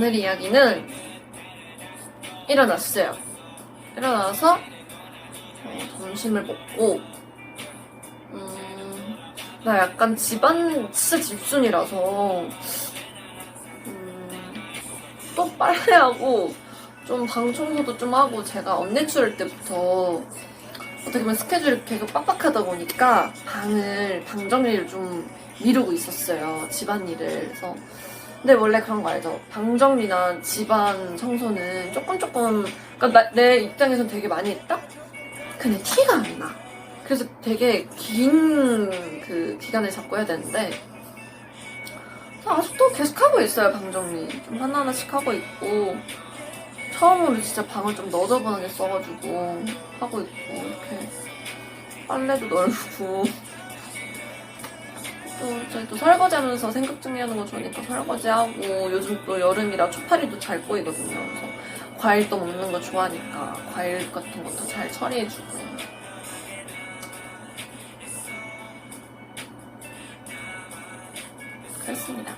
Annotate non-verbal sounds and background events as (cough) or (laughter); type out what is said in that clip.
오늘 이야기는 일어났어요. 일어나서 어, 점심을 먹고 음, 나 약간 집안 진짜 집순이라서 음, 또 빨래하고 좀 방 청소도 좀 하고 제가 언내출할 때부터 어떻게 보면 스케줄이 계속 빡빡하다 보니까 방을 방 정리를 좀 미루고 있었어요 집안일을 그래서 근데 원래 그런 거 알죠? 방 정리나 집안 청소는 조금 조금 그러니까 나- 내 입장에선 되게 많이 했다? 근데 티가 안 나. 그래서 되게 긴 그 기간을 잡고 해야 되는데 아직도 계속 하고 있어요 방 정리. 좀 하나하나씩 하고 있고 처음으로 진짜 방을 좀 너저분하게 써가지고 하고 있고 이렇게 빨래도 (laughs) 널고 또 이제 또 설거지하면서 생각 정리하는 거 좋으니까 설거지하고 요즘 또 여름이라 초파리도 잘 보이거든요. 그래서 과일도 먹는 거 좋아하니까 과일 같은 것도 잘 처리해주고 그랬습니다.